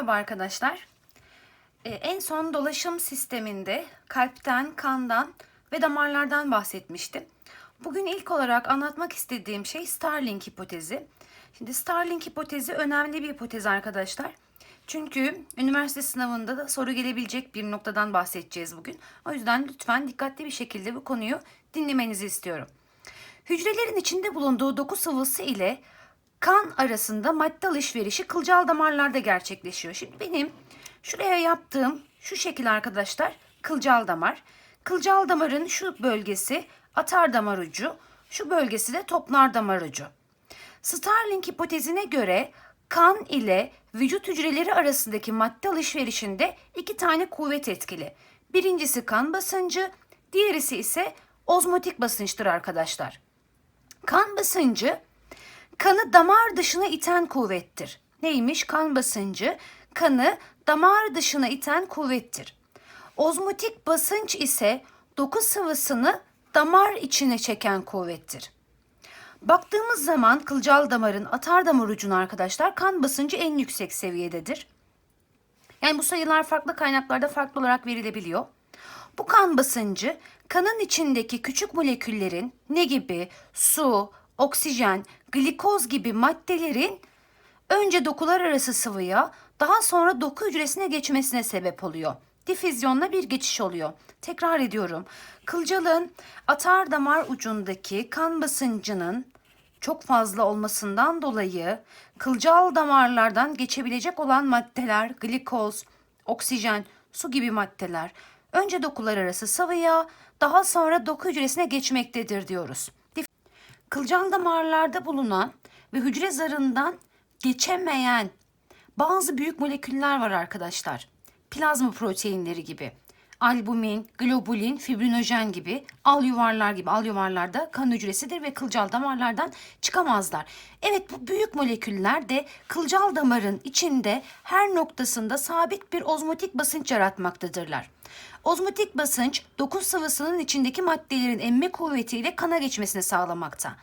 Merhaba arkadaşlar. Ee, en son dolaşım sisteminde kalpten, kandan ve damarlardan bahsetmiştim. Bugün ilk olarak anlatmak istediğim şey Starling hipotezi. Şimdi Starling hipotezi önemli bir hipotez arkadaşlar. Çünkü üniversite sınavında da soru gelebilecek bir noktadan bahsedeceğiz bugün. O yüzden lütfen dikkatli bir şekilde bu konuyu dinlemenizi istiyorum. Hücrelerin içinde bulunduğu doku sıvısı ile kan arasında madde alışverişi kılcal damarlarda gerçekleşiyor. Şimdi benim şuraya yaptığım şu şekil arkadaşlar kılcal damar. Kılcal damarın şu bölgesi atar damar ucu, şu bölgesi de toplar damar ucu. Starling hipotezine göre kan ile vücut hücreleri arasındaki madde alışverişinde iki tane kuvvet etkili. Birincisi kan basıncı, diğerisi ise ozmotik basınçtır arkadaşlar. Kan basıncı kanı damar dışına iten kuvvettir. Neymiş? Kan basıncı kanı damar dışına iten kuvvettir. Ozmotik basınç ise doku sıvısını damar içine çeken kuvvettir. Baktığımız zaman kılcal damarın atar damar ucuna arkadaşlar kan basıncı en yüksek seviyededir. Yani bu sayılar farklı kaynaklarda farklı olarak verilebiliyor. Bu kan basıncı kanın içindeki küçük moleküllerin ne gibi su, oksijen, glikoz gibi maddelerin önce dokular arası sıvıya daha sonra doku hücresine geçmesine sebep oluyor. Difüzyonla bir geçiş oluyor. Tekrar ediyorum. Kılcalın atar damar ucundaki kan basıncının çok fazla olmasından dolayı kılcal damarlardan geçebilecek olan maddeler, glikoz, oksijen, su gibi maddeler önce dokular arası sıvıya daha sonra doku hücresine geçmektedir diyoruz. Kılcal damarlarda bulunan ve hücre zarından geçemeyen bazı büyük moleküller var arkadaşlar. Plazma proteinleri gibi. Albumin, globulin, fibrinojen gibi al yuvarlar gibi al yuvarlarda kan hücresidir ve kılcal damarlardan çıkamazlar. Evet bu büyük moleküller de kılcal damarın içinde her noktasında sabit bir ozmotik basınç yaratmaktadırlar. Ozmotik basınç doku sıvısının içindeki maddelerin emme kuvvetiyle kana geçmesini sağlamakta.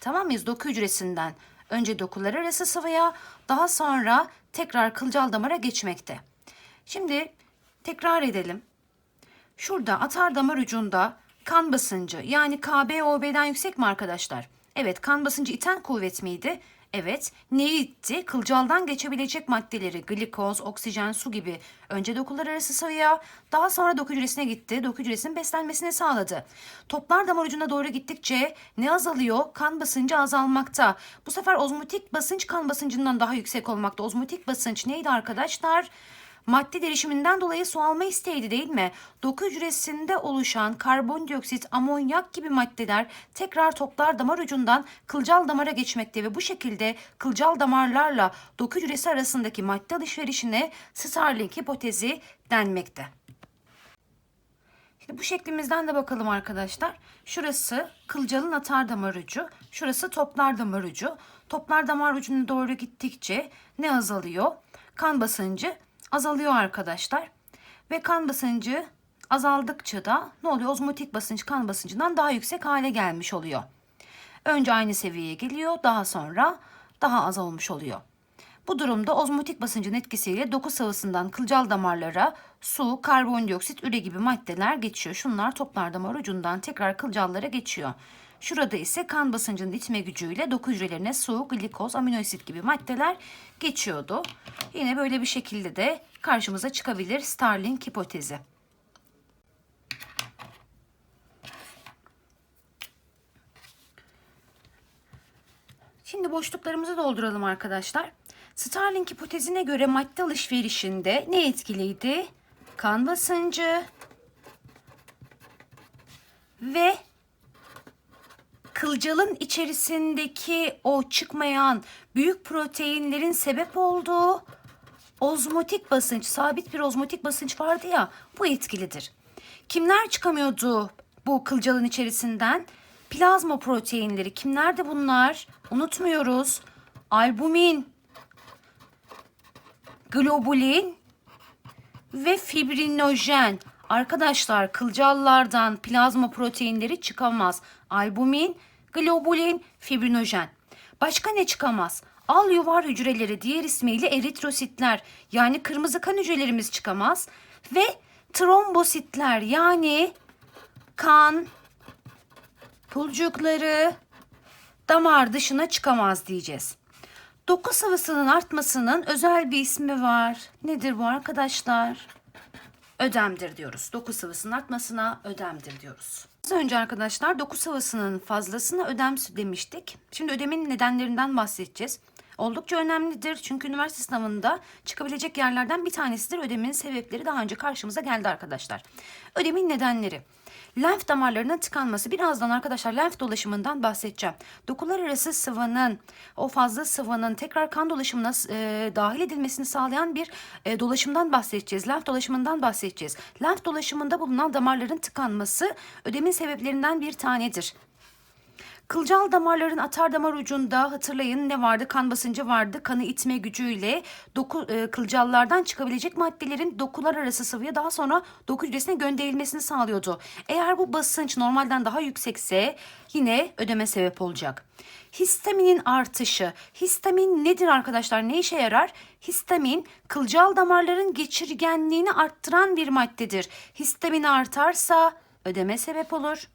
Tamam mıyız? Doku hücresinden önce dokular arası sıvıya daha sonra tekrar kılcal damara geçmekte. Şimdi tekrar edelim. Şurada atar damar ucunda kan basıncı yani KBOB'den yüksek mi arkadaşlar? Evet kan basıncı iten kuvvet miydi? Evet. Neyi itti? Kılcaldan geçebilecek maddeleri glikoz, oksijen, su gibi önce dokular arası sıvıya daha sonra doku hücresine gitti. Doku hücresinin beslenmesini sağladı. Toplar damar ucuna doğru gittikçe ne azalıyor? Kan basıncı azalmakta. Bu sefer ozmotik basınç kan basıncından daha yüksek olmakta. Ozmotik basınç neydi arkadaşlar? Madde derişiminden dolayı su alma isteğiydi değil mi? Doku hücresinde oluşan karbondioksit, amonyak gibi maddeler tekrar toplar damar ucundan kılcal damara geçmekte ve bu şekilde kılcal damarlarla doku hücresi arasındaki madde alışverişine Starling hipotezi denmekte. Şimdi bu şeklimizden de bakalım arkadaşlar. Şurası kılcalın atar damar ucu, şurası toplar damar ucu. Toplar damar ucuna doğru gittikçe ne azalıyor? Kan basıncı azalıyor arkadaşlar. Ve kan basıncı azaldıkça da ne oluyor? Ozmotik basınç kan basıncından daha yüksek hale gelmiş oluyor. Önce aynı seviyeye geliyor, daha sonra daha az olmuş oluyor. Bu durumda ozmotik basıncın etkisiyle doku sıvısından kılcal damarlara su, karbondioksit, üre gibi maddeler geçiyor. Şunlar toplar damar ucundan tekrar kılcallara geçiyor. Şurada ise kan basıncının itme gücüyle doku hücrelerine su, glikoz, aminoasit gibi maddeler geçiyordu. Yine böyle bir şekilde de karşımıza çıkabilir Starling hipotezi. Şimdi boşluklarımızı dolduralım arkadaşlar. Starling hipotezine göre madde alışverişinde ne etkiliydi? Kan basıncı ve kılcalın içerisindeki o çıkmayan büyük proteinlerin sebep olduğu ozmotik basınç, sabit bir ozmotik basınç vardı ya, bu etkilidir. Kimler çıkamıyordu bu kılcalın içerisinden? Plazma proteinleri. Kimlerdi bunlar? Unutmuyoruz. Albumin, globulin ve fibrinojen. Arkadaşlar kılcallardan plazma proteinleri çıkamaz. Albumin, globulin, fibrinojen. Başka ne çıkamaz? Al yuvar hücreleri diğer ismiyle eritrositler yani kırmızı kan hücrelerimiz çıkamaz ve trombositler yani kan pulcukları damar dışına çıkamaz diyeceğiz. Doku sıvısının artmasının özel bir ismi var. Nedir bu arkadaşlar? Ödemdir diyoruz. Doku sıvısının artmasına ödemdir diyoruz. Az önce arkadaşlar doku sıvısının fazlasına ödem demiştik. Şimdi ödemin nedenlerinden bahsedeceğiz. Oldukça önemlidir çünkü üniversite sınavında çıkabilecek yerlerden bir tanesidir. Ödemin sebepleri daha önce karşımıza geldi arkadaşlar. Ödemin nedenleri. Lenf damarlarının tıkanması. Birazdan arkadaşlar lenf dolaşımından bahsedeceğim. Dokular arası sıvının, o fazla sıvının tekrar kan dolaşımına e, dahil edilmesini sağlayan bir e, dolaşımdan bahsedeceğiz. Lenf dolaşımından bahsedeceğiz. Lenf dolaşımında bulunan damarların tıkanması ödemin sebeplerinden bir tanedir. Kılcal damarların atar damar ucunda hatırlayın ne vardı? Kan basıncı vardı. Kanı itme gücüyle doku, e, kılcallardan çıkabilecek maddelerin dokular arası sıvıya daha sonra doku hücresine gönderilmesini sağlıyordu. Eğer bu basınç normalden daha yüksekse yine ödeme sebep olacak. Histaminin artışı. Histamin nedir arkadaşlar? Ne işe yarar? Histamin kılcal damarların geçirgenliğini arttıran bir maddedir. Histamin artarsa ödeme sebep olur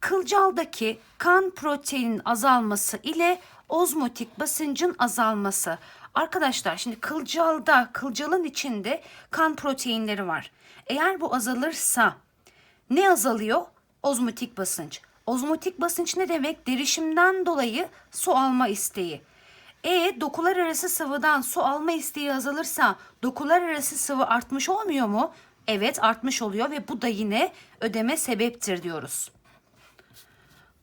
kılcaldaki kan proteinin azalması ile ozmotik basıncın azalması. Arkadaşlar şimdi kılcalda, kılcalın içinde kan proteinleri var. Eğer bu azalırsa ne azalıyor? Ozmotik basınç. Ozmotik basınç ne demek? Derişimden dolayı su alma isteği. E dokular arası sıvıdan su alma isteği azalırsa dokular arası sıvı artmış olmuyor mu? Evet artmış oluyor ve bu da yine ödeme sebeptir diyoruz.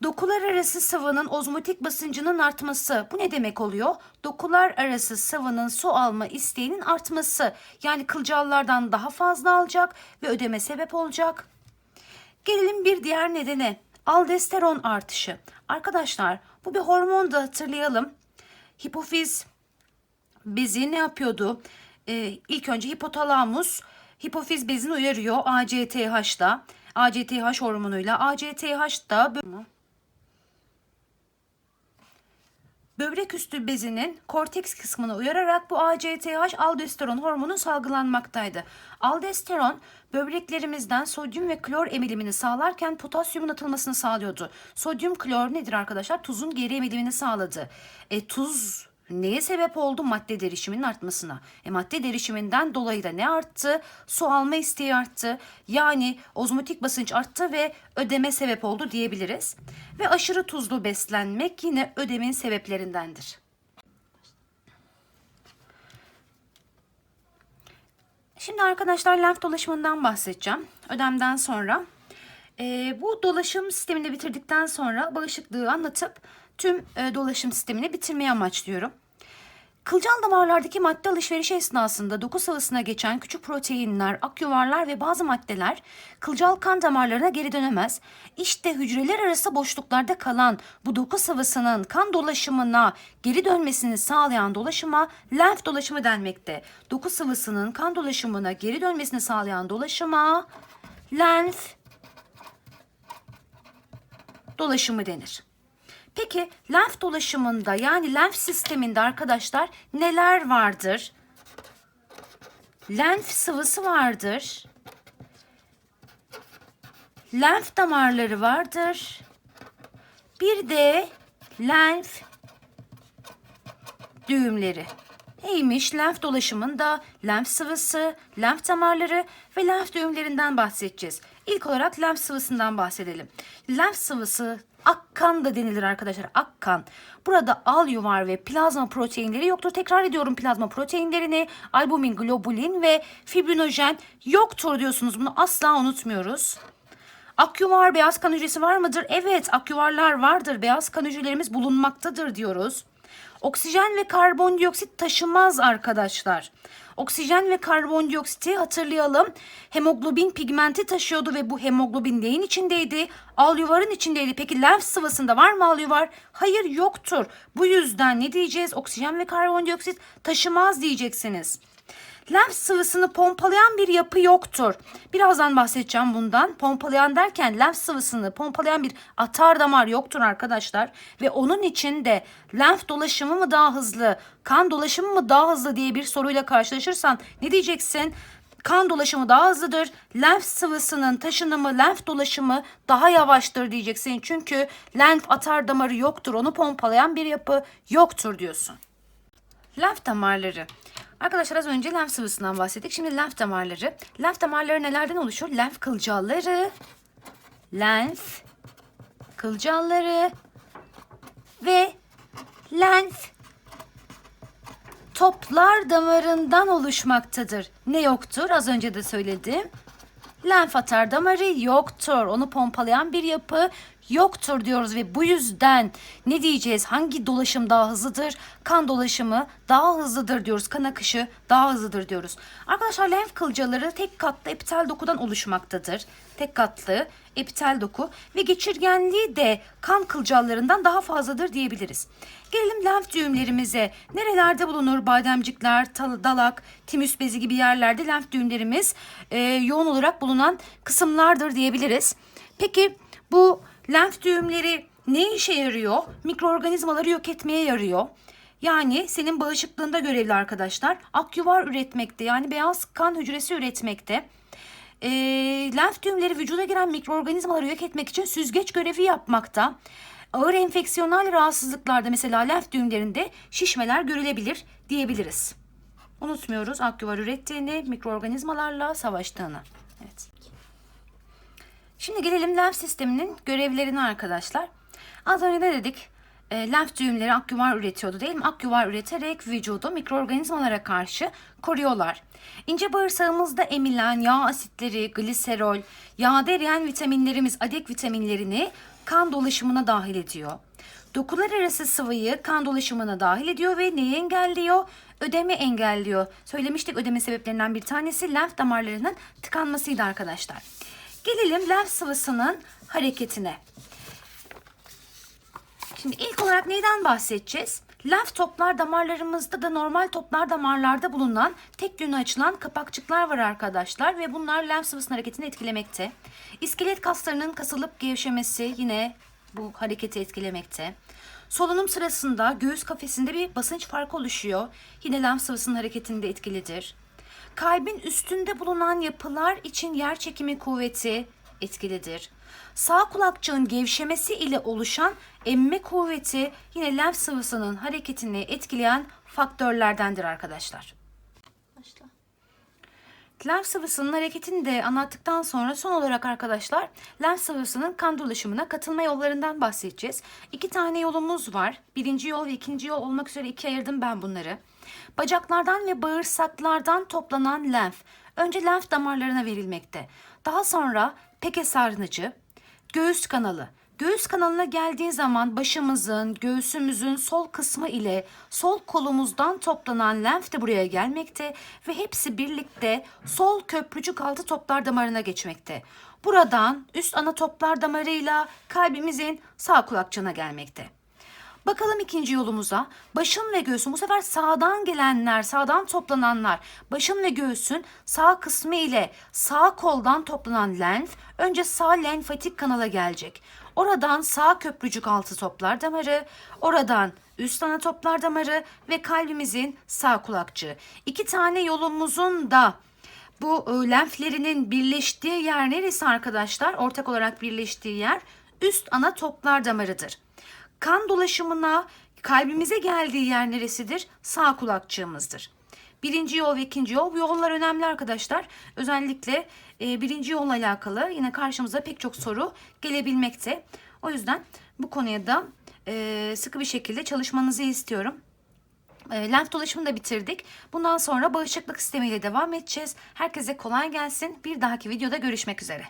Dokular arası sıvının ozmotik basıncının artması. Bu ne demek oluyor? Dokular arası sıvının su alma isteğinin artması. Yani kılcallardan daha fazla alacak ve ödeme sebep olacak. Gelelim bir diğer nedene. Aldosteron artışı. Arkadaşlar bu bir hormon da hatırlayalım. Hipofiz bezi ne yapıyordu? Ee, ilk önce hipotalamus hipofiz bezini uyarıyor ACTH'da. ACTH hormonuyla. ACTH da böbrek üstü bezinin korteks kısmına uyararak bu ACTH aldosteron hormonu salgılanmaktaydı. Aldosteron böbreklerimizden sodyum ve klor emilimini sağlarken potasyumun atılmasını sağlıyordu. Sodyum klor nedir arkadaşlar? Tuzun geri emilimini sağladı. E, tuz Neye sebep oldu? Madde derişiminin artmasına. E madde derişiminden dolayı da ne arttı? Su alma isteği arttı. Yani ozmotik basınç arttı ve ödeme sebep oldu diyebiliriz. Ve aşırı tuzlu beslenmek yine ödemin sebeplerindendir. Şimdi arkadaşlar lenf dolaşımından bahsedeceğim. Ödemden sonra. E, bu dolaşım sistemini bitirdikten sonra bağışıklığı anlatıp tüm e, dolaşım sistemini bitirmeyi amaçlıyorum. Kılcal damarlardaki madde alışverişi esnasında doku sıvısına geçen küçük proteinler, akyuvarlar ve bazı maddeler kılcal kan damarlarına geri dönemez. İşte hücreler arası boşluklarda kalan bu doku sıvısının kan dolaşımına geri dönmesini sağlayan dolaşıma lenf dolaşımı denmekte. Doku sıvısının kan dolaşımına geri dönmesini sağlayan dolaşıma lenf dolaşımı denir. Peki lenf dolaşımında yani lenf sisteminde arkadaşlar neler vardır? Lenf sıvısı vardır. Lenf damarları vardır. Bir de lenf düğümleri. Neymiş? Lenf dolaşımında lenf sıvısı, lenf damarları ve lenf düğümlerinden bahsedeceğiz. İlk olarak lenf sıvısından bahsedelim. Lenf sıvısı Akkan da denilir arkadaşlar. Akkan. Burada al yuvar ve plazma proteinleri yoktur. Tekrar ediyorum plazma proteinlerini. Albumin, globulin ve fibrinojen yoktur diyorsunuz. Bunu asla unutmuyoruz. Akyuvar beyaz kan hücresi var mıdır? Evet akyuvarlar vardır. Beyaz kan hücrelerimiz bulunmaktadır diyoruz. Oksijen ve karbondioksit taşımaz arkadaşlar. Oksijen ve karbondioksiti hatırlayalım. Hemoglobin pigmenti taşıyordu ve bu hemoglobin neyin içindeydi? Alyuvarın içindeydi. Peki lenf sıvısında var mı alyuvar? Hayır yoktur. Bu yüzden ne diyeceğiz? Oksijen ve karbondioksit taşımaz diyeceksiniz. Lenf sıvısını pompalayan bir yapı yoktur. Birazdan bahsedeceğim bundan. Pompalayan derken lenf sıvısını pompalayan bir atar damar yoktur arkadaşlar. Ve onun için de lenf dolaşımı mı daha hızlı, kan dolaşımı mı daha hızlı diye bir soruyla karşılaşırsan ne diyeceksin? Kan dolaşımı daha hızlıdır. Lenf sıvısının taşınımı, lenf dolaşımı daha yavaştır diyeceksin. Çünkü lenf atar damarı yoktur. Onu pompalayan bir yapı yoktur diyorsun. Lenf damarları. Arkadaşlar az önce lenf sıvısından bahsettik. Şimdi lenf damarları. Lenf damarları nelerden oluşur? Lenf kılcalları, lenf kılcalları ve lenf toplar damarından oluşmaktadır. Ne yoktur? Az önce de söyledim. Lenf atar damarı yoktur. Onu pompalayan bir yapı yoktur diyoruz ve bu yüzden ne diyeceğiz? Hangi dolaşım daha hızlıdır? Kan dolaşımı daha hızlıdır diyoruz. Kan akışı daha hızlıdır diyoruz. Arkadaşlar lenf kılcaları tek katlı epitel dokudan oluşmaktadır. Tek katlı epitel doku ve geçirgenliği de kan kılcallarından daha fazladır diyebiliriz. Gelelim lenf düğümlerimize. Nerelerde bulunur? Bademcikler, tal- dalak, timüs bezi gibi yerlerde lenf düğümlerimiz e, yoğun olarak bulunan kısımlardır diyebiliriz. Peki bu lenf düğümleri ne işe yarıyor? Mikroorganizmaları yok etmeye yarıyor. Yani senin bağışıklığında görevli arkadaşlar. Akyuvar üretmekte yani beyaz kan hücresi üretmekte. E, lenf düğümleri vücuda giren mikroorganizmaları yok etmek için süzgeç görevi yapmakta. Ağır enfeksiyonel rahatsızlıklarda mesela lenf düğümlerinde şişmeler görülebilir diyebiliriz. Unutmuyoruz akyuvar ürettiğini, mikroorganizmalarla savaştığını. Evet. Şimdi gelelim lenf sisteminin görevlerine arkadaşlar. Az önce ne dedik? E, lenf düğümleri akyuvar üretiyordu değil mi? Akyuvar üreterek vücudu mikroorganizmalara karşı koruyorlar. İnce bağırsağımızda emilen yağ asitleri, gliserol, yağda eriyen vitaminlerimiz, adek vitaminlerini kan dolaşımına dahil ediyor. Dokular arası sıvıyı kan dolaşımına dahil ediyor ve neyi engelliyor? Ödeme engelliyor. Söylemiştik ödeme sebeplerinden bir tanesi lenf damarlarının tıkanmasıydı arkadaşlar. Gelelim lenf sıvısının hareketine. Şimdi ilk olarak neyden bahsedeceğiz? Lenf toplar damarlarımızda da normal toplar damarlarda bulunan tek yönü açılan kapakçıklar var arkadaşlar ve bunlar lenf sıvısının hareketini etkilemekte. İskelet kaslarının kasılıp gevşemesi yine bu hareketi etkilemekte. Solunum sırasında göğüs kafesinde bir basınç farkı oluşuyor. Yine lenf sıvısının hareketinde etkilidir. Kalbin üstünde bulunan yapılar için yer çekimi kuvveti etkilidir. Sağ kulakçığın gevşemesi ile oluşan emme kuvveti yine lenf sıvısının hareketini etkileyen faktörlerdendir arkadaşlar. Başla. Lenf sıvısının hareketini de anlattıktan sonra son olarak arkadaşlar lenf sıvısının kan dolaşımına katılma yollarından bahsedeceğiz. İki tane yolumuz var. Birinci yol ve ikinci yol olmak üzere ikiye ayırdım ben bunları. Bacaklardan ve bağırsaklardan toplanan lenf önce lenf damarlarına verilmekte. Daha sonra peke sarnıcı, göğüs kanalı. Göğüs kanalına geldiği zaman başımızın, göğsümüzün sol kısmı ile sol kolumuzdan toplanan lenf de buraya gelmekte ve hepsi birlikte sol köprücük altı toplar damarına geçmekte. Buradan üst ana toplar damarıyla kalbimizin sağ kulakçığına gelmekte. Bakalım ikinci yolumuza. Başın ve göğsün bu sefer sağdan gelenler, sağdan toplananlar. Başın ve göğsün sağ kısmı ile sağ koldan toplanan lenf önce sağ lenfatik kanala gelecek. Oradan sağ köprücük altı toplar damarı, oradan üst ana toplar damarı ve kalbimizin sağ kulakçığı. İki tane yolumuzun da bu e, lenflerinin birleştiği yer neresi arkadaşlar? Ortak olarak birleştiği yer üst ana toplar damarıdır. Kan dolaşımına kalbimize geldiği yer neresidir? Sağ kulakçığımızdır. Birinci yol ve ikinci yol. Bu yollar önemli arkadaşlar. Özellikle e, birinci yolla alakalı yine karşımıza pek çok soru gelebilmekte. O yüzden bu konuya da e, sıkı bir şekilde çalışmanızı istiyorum. E, lenf dolaşımını da bitirdik. Bundan sonra bağışıklık sistemiyle devam edeceğiz. Herkese kolay gelsin. Bir dahaki videoda görüşmek üzere.